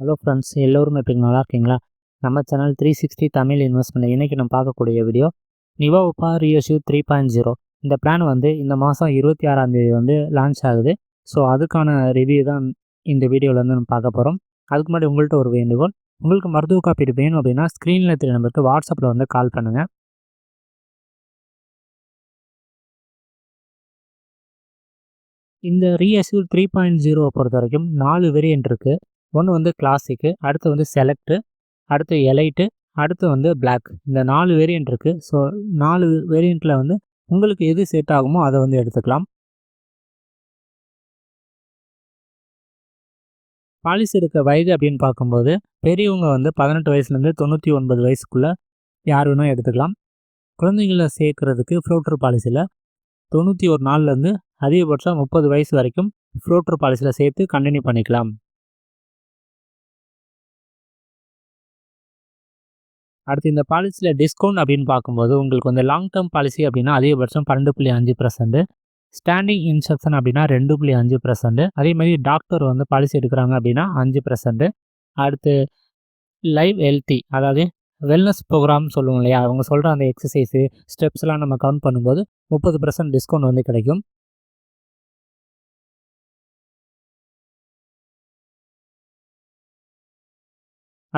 Hello friends எல்லோரும் எப்படி நல்லா இருக்கீங்களா? நம்ம channel three sixty Tamil investment இன்றைக்கி நம்ம பார்க்கக்கூடிய video Niva Bupa ReAssure three point zero இந்த பிளான் வந்து இந்த மாதம் இருபத்தி ஆறாம் தேதி வந்து லான்ச் ஆகுது. ஸோ அதுக்கான ரிவ்யூ தான் இந்த வீடியோவில் வந்து நம்ம பார்க்க போகிறோம் அதுக்கு முன்னாடி உங்கள்கிட்ட ஒரு வேண்டுகோள் உங்களுக்கு மருத்துவ காப்பீடு வேணும் அப்படின்னா ஸ்க்ரீனில் தெரிய நம்பருக்கு வாட்ஸ்அப்பில் வந்து கால் பண்ணுங்கள் இந்த ரீஎஸ்யூ த்ரீ பாயிண்ட் ஜீரோவை பொறுத்த வரைக்கும் நாலு வேரியன்ட் இருக்குது ஒன்று வந்து கிளாசிக்கு அடுத்து வந்து செலக்ட்டு அடுத்து எலைட்டு அடுத்து வந்து பிளாக் இந்த நாலு வேரியண்ட் இருக்குது ஸோ நாலு வேரியண்ட்டில் வந்து உங்களுக்கு எது செட் ஆகுமோ அதை வந்து எடுத்துக்கலாம். பாலிசி இருக்க வயது அப்படின்னு பார்க்கும்போது பெரியவங்க வந்து பதினெட்டு வயசுலேருந்து தொண்ணூற்றி ஒன்பது வயசுக்குள்ளே யார் வேணும் எடுத்துக்கலாம். குழந்தைங்கள சேர்க்குறதுக்கு ஃப்ளோட்டர் பாலிசியில் தொண்ணூற்றி ஒரு நாள்லேருந்து அதிகபட்சம் முப்பது வயசு வரைக்கும் ஃப்ளோட்டர் பாலிசியில் சேர்த்து கண்டினியூ பண்ணிக்கலாம். அடுத்து இந்த பாலிசியில் டிஸ்கவுண்ட் அப்படின்னு பார்க்கும்போது உங்களுக்கு வந்து லாங் டேர்ம் பாலிசி அப்படின்னா அதிகபட்சம் பன்னெண்டு புள்ளி அஞ்சு பர்சன்ட் ஸ்டாண்டிங் இன்ஸ்ட்ரக்ஷன் அப்படின்னா ரெண்டு புள்ளி அஞ்சு பர்சன்ட் அதே மாதிரி டாக்டர் வந்து பாலிசி எடுக்கிறாங்க அப்படின்னா அஞ்சு பர்சன்ட் அடுத்து லைவ் ஹெல்த்தி அதாவது வெல்னஸ் ப்ரோக்ராம் சொல்லுவோம் இல்லையா? அவங்க சொல்கிற அந்த எக்ஸசைஸு ஸ்டெப்ஸ்லாம் நம்ம கவுண்ட் பண்ணும்போது முப்பது பர்சன்ட் டிஸ்கவுண்ட் வந்து கிடைக்கும்.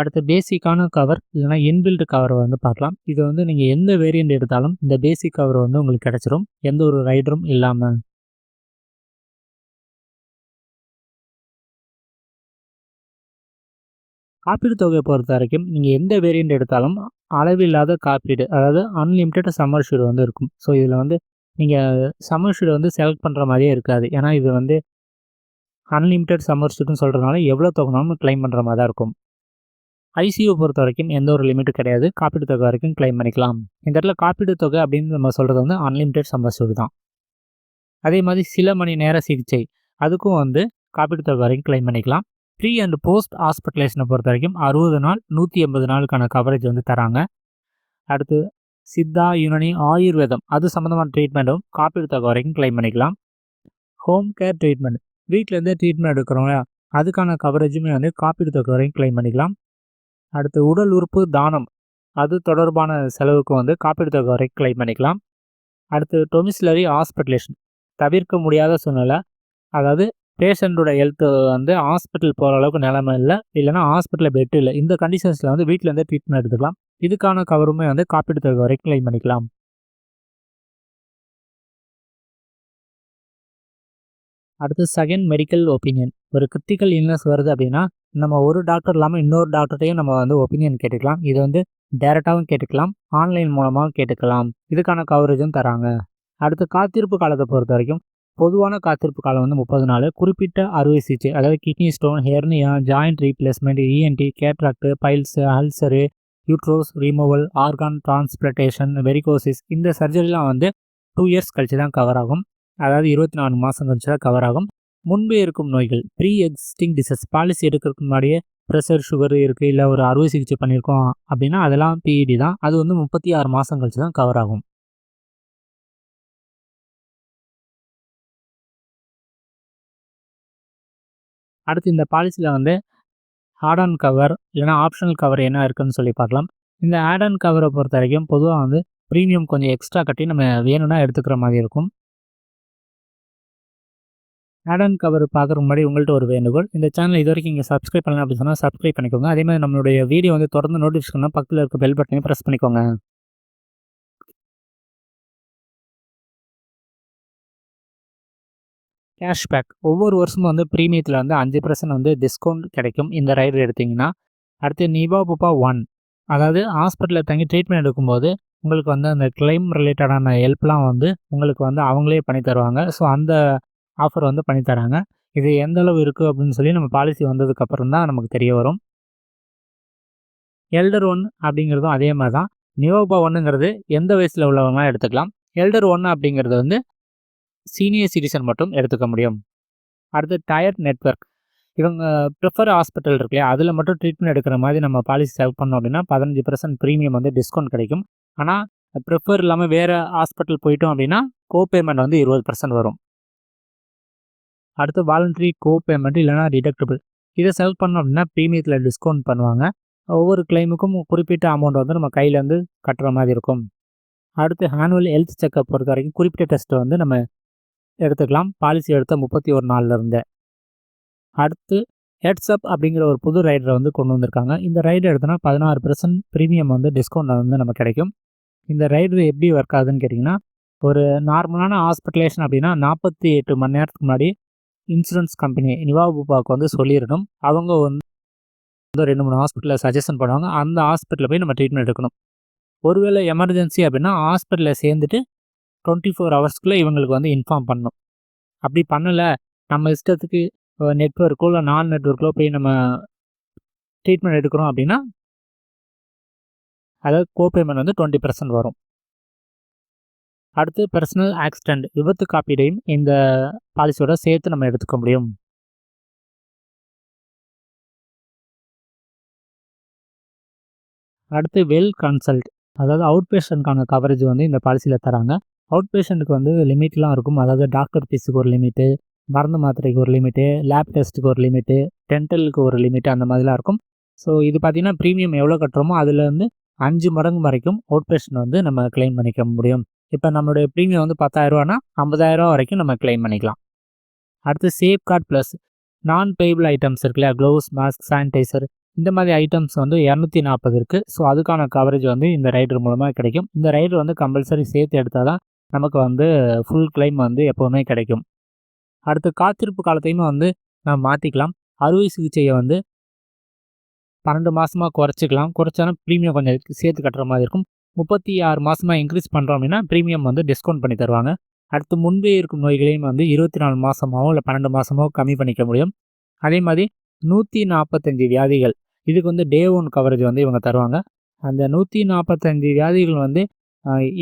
அடுத்து பேசிக்கான கவர் இல்லைனா இன்பில்டு கவர் வந்து பார்க்கலாம். இது வந்து நீங்கள் எந்த வேரியண்ட் எடுத்தாலும் இந்த பேசிக் கவர் வந்து உங்களுக்கு கிடச்சிரும். எந்த ஒரு ரைடரும் இல்லாமல் காப்பீடு தொகையை பொறுத்த வரைக்கும் நீங்கள் எந்த வேரியண்ட் எடுத்தாலும் அளவில்லாத காப்பீடு அதாவது அன்லிமிட்டட் சம்மர் ஷீடு வந்து இருக்கும். ஸோ இதில் வந்து நீங்கள் சம்மர் ஷீடு வந்து செலக்ட் பண்ணுற மாதிரியே இருக்காது. ஏன்னா இது வந்து அன்லிமிட்டட் சம்மர் ஷீட்னு சொல்கிறதுனால எவ்வளோ தொகைனாலும் கிளைம் பண்ணுற மாதிரி தான் இருக்கும். ஐசியூ பொறுத்த வரைக்கும் எந்த ஒரு லிமிட்டும் கிடையாது. காப்பீடு தொகை வரைக்கும் கிளைம் பண்ணிக்கலாம். இந்த இடத்துல காப்பீடு தொகை அப்படின்னு நம்ம சொல்கிறது வந்து அன்லிமிட்டெட் சம்பர்சூடு தான். அதே மாதிரி சில மணி நேர சிகிச்சை அதுக்கும் வந்து காப்பீடு தொகை வரைக்கும் கிளைம் பண்ணிக்கலாம். ப்ரீ அண்ட் போஸ்ட் ஹாஸ்பிட்டலைசனை பொறுத்த வரைக்கும் அறுபது நாள் நூற்றி எண்பது நாளுக்கான கவரேஜ் வந்து தராங்க. அடுத்து சித்தா யுனனி ஆயுர்வேதம் அது சம்மந்தமான ட்ரீட்மெண்ட்டும் காப்பீடு தொகை வரைக்கும் கிளைம் பண்ணிக்கலாம். ஹோம் கேர் ட்ரீட்மெண்ட் வீட்டிலேருந்தே ட்ரீட்மெண்ட் எடுக்கிறோம் அதுக்கான கவரேஜுமே வந்து காப்பீடு தொகை வரைக்கும் கிளைம் பண்ணிக்கலாம். அடுத்து உடல் உறுப்பு தானம். அது தொடர்பான செலவுக்கு வந்து காப்பீடு தொகை வரை கிளைம் பண்ணிக்கலாம். அடுத்து டொமிசிலரி ஹாஸ்பிட்டலேஷன் தவிர்க்க முடியாத சூழ்நிலை. அதாவது பேஷண்ட்டோட ஹெல்த்து வந்து ஹாஸ்பிட்டல் போகிற அளவுக்கு நிலைமை இல்லை. இல்லைனா ஹாஸ்பிட்டலில் பெட் இல்லை. இந்த கண்டிஷன்ஸில் வந்து வீட்டிலேருந்தே ட்ரீட்மெண்ட் எடுத்துக்கலாம். இதுக்கான கவருமே வந்து காப்பீடு தொகை வரை கிளைம் பண்ணிக்கலாம். அடுத்து செகண்ட் மெடிக்கல் ஒப்பீனியன் ஒரு கிரிட்டிக்கல் இல்னஸ் வருது அப்படின்னா நம்ம ஒரு டாக்டர் இல்லாமல் இன்னொரு டாக்டர்டையும் நம்ம வந்து ஒப்பீனியன் கேட்டுக்கலாம். இது வந்து டேரெக்டாகவும் கேட்டுக்கலாம். ஆன்லைன் மூலமாகவும் கேட்டுக்கலாம். இதுக்கான கவரேஜும் தராங்க. அடுத்து காத்திருப்பு காலத்தை பொறுத்த வரைக்கும் பொதுவான காத்திருப்பு காலம் வந்து முப்பது நாள். குறிப்பிட்ட அறுவை சிகிச்சை அதாவது kidney stone hernia joint replacement ENT cataract piles ulcer uterus removal organ transplantation varicosis இந்த சர்ஜரிலாம் வந்து டூ இயர்ஸ் கழிச்சு தான் கவர் ஆகும். அதாவது இருபத்தி நாலு மாதம் கழிச்சு தான் கவர் ஆகும். முன்பே இருக்கும் நோய்கள் ப்ரீ எக்ஸிஸ்டிங் டிசஸ் பாலிசி எடுக்கிறதுக்கு முன்னாடியே ப்ரெஷர் சுகர் இருக்குது இல்லை ஒரு அறுவை சிகிச்சை பண்ணியிருக்கோம் அப்படின்னா அதெல்லாம் பிஇடி தான். அது வந்து முப்பத்தி ஆறு மாதம் கழிச்சு தான் கவர் ஆகும். அடுத்து இந்த பாலிசியில் வந்து ஆட் ஆன் கவர் இல்லைனா ஆப்ஷனல் கவர் என்ன இருக்குன்னு சொல்லி பார்க்கலாம். இந்த ஆட் ஆன் கவரை பொறுத்த வரைக்கும் பொதுவாக வந்து ப்ரீமியம் கொஞ்சம் எக்ஸ்ட்ரா கட்டி நம்ம வேணும்னா எடுத்துக்கிற மாதிரி இருக்கும். ஆட் அண்ட் கவர் பார்க்குற முன்னாடி உங்கள்கிட்ட ஒரு வேண்டுகோள். இந்த சேனல் இது வரைக்கும் இங்கே சப்ஸ்கிரைப் பண்ணலாம் அப்படின்னு சொன்னால் சப்ஸ்கிரைப் பண்ணிக்கோங்க. அதே மாதிரி நம்மளுடைய வீடியோ வந்து தொடர்ந்து நோட்டிஃபிகேஷன் பக்கத்தில் இருக்க பெல் பட்டனையும் ப்ரெஸ் பண்ணிக்கோங்க. கேஷ்பேக் ஒவ்வொரு வருஷமும் வந்து ப்ரீமியத்தில் வந்து அஞ்சு பர்சன்ட் வந்து டிஸ்கவுண்ட் கிடைக்கும். இந்த ரைடு எடுத்திங்கன்னா அடுத்து நிபா புப்பா ஒன் அதாவது ஹாஸ்பிட்டலில் தங்கி ட்ரீட்மெண்ட் எடுக்கும்போது உங்களுக்கு வந்து அந்த கிளைம் ரிலேட்டடான ஹெல்ப்லாம் வந்து உங்களுக்கு வந்து அவங்களே பண்ணி தருவாங்க. ஸோ அந்த ஆஃபர் வந்து பண்ணித்தராங்க இது எந்த அளவு இருக்குது அப்படின்னு சொல்லி நம்ம பாலிசி வந்ததுக்கப்புறம் தான் நமக்கு தெரிய வரும். எல்டர் ஒன் அப்படிங்கிறதும் அதே மாதிரி தான். நியோபா ஒன்றுங்கிறது எந்த வயசில் உள்ளவங்க எடுத்துக்கலாம். எல்டர் ஒன் அப்படிங்கிறது வந்து சீனியர் சிட்டிசன் மட்டும் எடுத்துக்க முடியும். அடுத்து டயர் நெட்ஒர்க் இவங்க ப்ரிஃபர் ஹாஸ்பிட்டல் இருக்கு இல்லையா? அதில் மட்டும் ட்ரீட்மெண்ட் எடுக்கிற மாதிரி நம்ம பாலிசி செலக்ட் பண்ணோம் அப்படின்னா பதினஞ்சு பர்சன்ட் ப்ரீமியம் வந்து டிஸ்கவுண்ட் கிடைக்கும். ஆனால் ப்ரிஃபர் இல்லாமல் வேறு ஹாஸ்பிட்டல் போயிட்டோம் அப்படின்னா கோ பேமெண்ட் வந்து இருபது பர்சன்ட் வரும். அடுத்து வாலண்டரி கோ பேமெண்ட் இல்லைனா டிடக்டபிள் இதை செலக்ட் பண்ணோம் அப்படின்னா ப்ரீமியத்தில் டிஸ்கவுண்ட் பண்ணுவாங்க. ஒவ்வொரு கிளைமுக்கும் குறிப்பிட்ட அமௌண்ட் வந்து நம்ம கையிலேருந்து கட்டுற மாதிரி இருக்கும். அடுத்து ஆனுவல் ஹெல்த் செக்கப் பொறுத்த வரைக்கும் குறிப்பிட்ட டெஸ்ட்டை வந்து நம்ம எடுத்துக்கலாம். பாலிசி எடுத்த முப்பத்தி ஒரு நாள்லேருந்து அடுத்து ஹெட்ஸ்அப் அப்படிங்கிற ஒரு புது ரைடரை வந்து கொண்டு வந்திருக்காங்க. இந்த ரைடு எடுத்தோன்னா பதினாறு பர்சன்ட் ப்ரீமியம் வந்து டிஸ்கவுண்ட் வந்து நம்ம கிடைக்கும். இந்த ரைடு எப்படி ஒர்க் ஆகுதுன்னு கேட்டிங்கன்னா ஒரு நார்மலான ஹாஸ்பிட்டலேஷன் அப்படின்னா நாற்பத்தி எட்டு மணி நேரத்துக்கு முன்னாடி இன்சூரன்ஸ் கம்பெனி நிவாபுபாவுக்கு வந்து சொல்லிடணும். அவங்க வந்து ரெண்டு மூணு ஹாஸ்பிட்டலில் சஜஷன் பண்ணுவாங்க. அந்த ஹாஸ்பிட்டலில் போய் நம்ம ட்ரீட்மெண்ட் எடுக்கணும். ஒருவேளை எமர்ஜென்சி அப்படின்னா ஹாஸ்பிட்டலில் சேர்ந்துட்டு டுவெண்ட்டி ஃபோர் ஹவர்ஸ்க்குள்ளே இவங்களுக்கு வந்து இன்ஃபார்ம் பண்ணணும். அப்படி பண்ணலை நம்ம இஷ்டத்துக்கு நெட்ஒர்க்கோ இல்லை நான் நெட்ஒர்க்கோ போய் நம்ம ட்ரீட்மெண்ட் எடுக்கிறோம் அப்படின்னா அதாவது கோபேமெண்ட் வந்து டுவெண்ட்டி பர்சன்ட் வரும். அடுத்து பர்சனல் ஆக்சிடெண்ட் விபத்து காப்பீடையும் இந்த பாலிசியோட சேர்த்து நம்ம எடுத்துக்க முடியும். அடுத்து வெல் கன்சல்ட் அதாவது அவுட் பேஷண்ட்கான கவரேஜ் வந்து இந்த பாலிசியில் தராங்க. அவுட் பேஷண்ட்டுக்கு வந்து லிமிட்லாம் இருக்கும். அதாவது டாக்டர் ஃபீஸுக்கு ஒரு லிமிட்டு மருந்து மாத்திரைக்கு ஒரு லிமிட்டு லேப் டெஸ்ட்டுக்கு ஒரு லிமிட்டு டென்டலுக்கு ஒரு லிமிட்டு அந்த மாதிரிலாம் இருக்கும். ஸோ இது பார்த்திங்கன்னா ப்ரீமியம் எவ்வளோ கட்டுறோமோ அதில் வந்து அஞ்சு மடங்கு வரைக்கும் அவுட் பேஷண்ட் வந்து நம்ம கிளைம் பண்ணிக்க முடியும். இப்போ நம்மளுடைய ப்ரீமியம் வந்து பத்தாயிரரூவானா ஐம்பதாயிரரூவா வரைக்கும் நம்ம கிளைம் பண்ணிக்கலாம். அடுத்து safe guard plus non payable items இருக்குல்ல க்ளவுஸ் மாஸ்க் சானிடைசர் இந்த மாதிரி ஐட்டம்ஸ் வந்து இரநூத்தி நாற்பது இருக்குது ஸோ அதுக்கான கவரேஜ் வந்து இந்த ரைடர் மூலமாக கிடைக்கும். இந்த ரைடர் வந்து கம்பல்சரி சேர்த்து எடுத்தால் தான் நமக்கு வந்து ஃபுல் கிளைம் வந்து எப்போவுமே கிடைக்கும். அடுத்து காத்திருப்பு காலத்தையுமே வந்து நம்ம மாற்றிக்கலாம் அறுவை சிகிச்சையை வந்து பன்னெண்டு மாதமாக குறைச்சிக்கலாம். குறைச்சாலும் ப்ரீமியம் கொஞ்சம் சேர்த்து கட்டுற மாதிரி இருக்கும். முப்பத்தி ஆறு மாதமாக இன்க்ரீஸ் பண்ணுறோம் அப்படின்னா ப்ரீமியம் வந்து டிஸ்கவுண்ட் பண்ணி தருவாங்க. அடுத்து முன்பே இருக்கும் நோய்களையும் வந்து இருபத்தி நாலு மாதமாகவோ இல்லை பன்னெண்டு மாதமோ கம்மி பண்ணிக்க முடியும். அதே மாதிரி நூற்றி நாற்பத்தஞ்சு வியாதிகள் இதுக்கு வந்து டே ஒன் கவரேஜ் வந்து இவங்க தருவாங்க. அந்த நூற்றி நாற்பத்தஞ்சு வியாதிகள் வந்து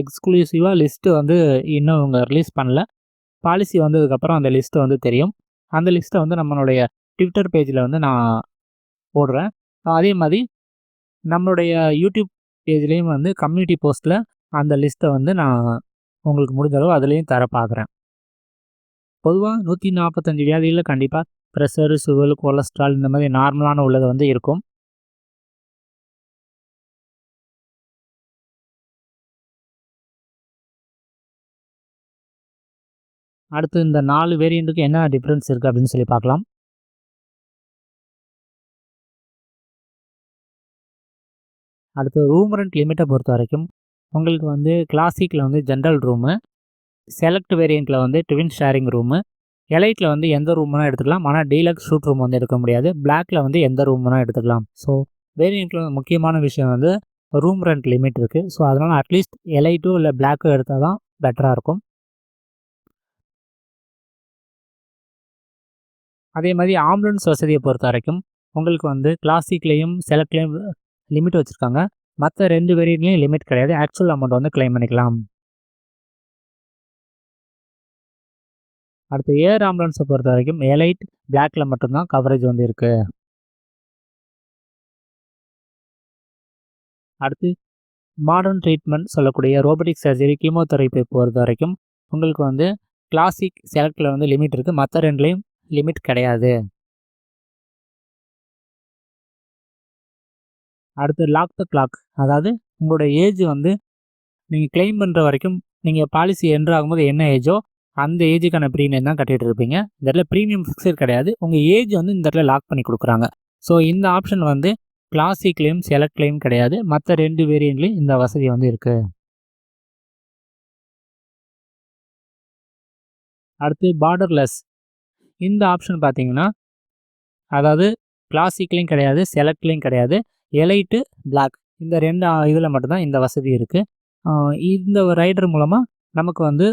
எக்ஸ்க்ளூசிவாக லிஸ்ட்டு வந்து இன்னும் இவங்க ரிலீஸ் பண்ணல. பாலிசி வந்ததுக்கப்புறம் அந்த லிஸ்ட்டு வந்து தெரியும். அந்த லிஸ்ட்டை வந்து நம்மளுடைய ட்விட்டர் பேஜில் வந்து நான் போடுறேன். அதே மாதிரி நம்மளுடைய யூடியூப் பேஜ்லேயும் வந்து கம்யூனிட்டி போஸ்ட்டில் அந்த லிஸ்ட்டை வந்து நான் உங்களுக்கு முடிஞ்ச அளவு அதுலேயும் தர பார்க்குறேன் பொதுவாக நூற்றி நாற்பத்தஞ்சு வியாதிகளில் கண்டிப்பாக ப்ரெஷரு சுகர் கொலஸ்ட்ரால் இந்த மாதிரி நார்மலான உள்ளது வந்து இருக்கும். அடுத்து இந்த நாலு வேரியண்ட்டுக்கு என்ன டிஃப்ரென்ஸ் இருக்குது அப்படின்னு சொல்லி பார்க்கலாம். அடுத்து ரூம் ரெண்ட் லிமிட்டை பொறுத்த வரைக்கும் உங்களுக்கு வந்து கிளாசிக்கில் வந்து ஜென்ரல் ரூமு செலக்ட் வேரியண்ட்டில் வந்து ட்வின் ஷேரிங் ரூமு எலைட்டில் வந்து எந்த ரூம்னா எடுத்துக்கலாம். ஆனால் டீலக்ஸ் ஷூட் ரூம் வந்து எடுக்க முடியாது. பிளாக்கில் வந்து எந்த ரூம்னா எடுத்துக்கலாம். ஸோ வேரியண்ட்டில் முக்கியமான விஷயம் வந்து ரூம் ரெண்ட் லிமிட் இருக்குது ஸோ அதனால் அட்லீஸ்ட் எலைட்டும் இல்லை பிளாக்கோ எடுத்தால் தான் பெட்டராக இருக்கும். அதே மாதிரி ஆம்புலன்ஸ் வசதியை பொறுத்த வரைக்கும் உங்களுக்கு வந்து கிளாசிக்லேயும் செலக்ட்லேயும் லிமிட் வச்சுருக்காங்க. மற்ற ரெண்டு வேரியன்ட்லேயும் லிமிட் கிடையாது. ஆக்சுவல் அமௌண்ட் வந்து கிளைம் பண்ணிக்கலாம். அடுத்து ஏர் ஆம்புலன்ஸை பொறுத்த வரைக்கும் எலைட் பிளாக்ல மட்டும்தான் கவரேஜ் வந்து இருக்குது அடுத்து மாடர்ன் ட்ரீட்மெண்ட் சொல்லக்கூடிய ரோபோட்டிக் சர்ஜரி கீமோதெரப்பி பொறுத்த வரைக்கும் உங்களுக்கு வந்து கிளாசிக் செலக்டில் வந்து லிமிட் இருக்குது மற்ற ரெண்டுலேயும் லிமிட் கிடையாது. அடுத்து லாக் த கிளாக் அதாவது உங்களோட ஏஜ் வந்து நீங்கள் கிளைம் பண்ணுற வரைக்கும் நீங்கள் பாலிசி என்ட்ரு ஆகும்போது என்ன ஏஜோ அந்த ஏஜுக்கான ப்ரீமியம் தான் கட்டிகிட்டு இருப்பீங்க. இந்த இடத்துல ப்ரீமியம் ஃபிக்ஸட் கிடையாது. உங்கள் ஏஜ் வந்து இந்த இடத்துல லாக் பண்ணி கொடுக்குறாங்க. ஸோ இந்த ஆப்ஷன் வந்து கிளாசிக்லேயும் செலக்ட்லேயும் கிடையாது. மற்ற ரெண்டு வேரியண்ட்லேயும் இந்த வசதி வந்து இருக்குது அடுத்து பார்டர்லெஸ் இந்த ஆப்ஷன் பார்த்தீங்கன்னா அதாவது கிளாசிக்லேயும் கிடையாது செலக்ட்லேயும் கிடையாது. எலைட்டு பிளாக் இந்த ரெண்டு இதில் மட்டும்தான் இந்த வசதி இருக்குது இந்த ரைடர் மூலமாக நமக்கு வந்து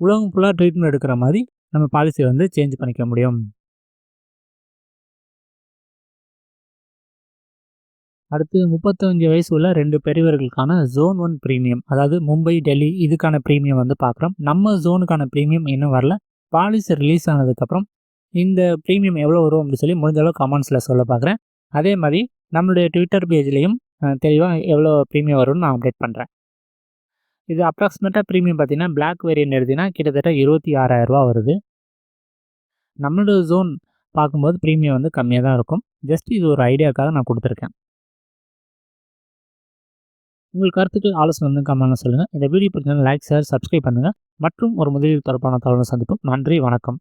உலகம் ஃபுல்லாக ட்ரீட்மெண்ட் எடுக்கிற மாதிரி நம்ம பாலிசியை வந்து சேஞ்ச் பண்ணிக்க முடியும். அடுத்து முப்பத்தஞ்சு வயசு உள்ள ரெண்டு பெரியவர்களுக்கான ஜோன் ஒன் ப்ரீமியம் அதாவது மும்பை டெல்லி இதுக்கான ப்ரீமியம் வந்து பார்க்குறோம் நம்ம ஜோனுக்கான ப்ரீமியம் இன்னும் வரல. பாலிசி ரிலீஸ் ஆனதுக்கப்புறம் இந்த ப்ரீமியம் எவ்வளோ வரும் அப்படின்னு சொல்லி முடிஞ்ச அளவு கமெண்ட்ஸில் சொல்ல பார்க்குறேன் அதே மாதிரி நம்மளுடைய ட்விட்டர் பேஜ்லேயும் தெளிவாக எவ்வளோ ப்ரீமியம் வரும்னு நான் அப்டேட் பண்ணுறேன் இது அப்ராக்சிமேட்டாக ப்ரீமியம் பார்த்தீங்கன்னா பிளாக் வேரியன்ட் எடுத்திங்கன்னா கிட்டத்தட்ட இருபத்தி ஆறாயிரரூபா வருது. நம்மளோட ஜோன் பார்க்கும்போது ப்ரீமியம் வந்து கம்மியாக தான் இருக்கும். ஜஸ்ட் இது ஒரு ஐடியாக்காக நான் கொடுத்துருக்கேன். உங்கள் கருத்துக்கள் ஆலோசனை வந்து கமெண்ட்ல சொல்லுங்கள் இந்த வீடியோ பிடிச்சா லைக் ஷேர் சப்ஸ்கிரைப் பண்ணுங்கள் மற்றும் ஒரு முதலீடு தொடர்பான தகவலை சந்திப்போம். நன்றி வணக்கம்.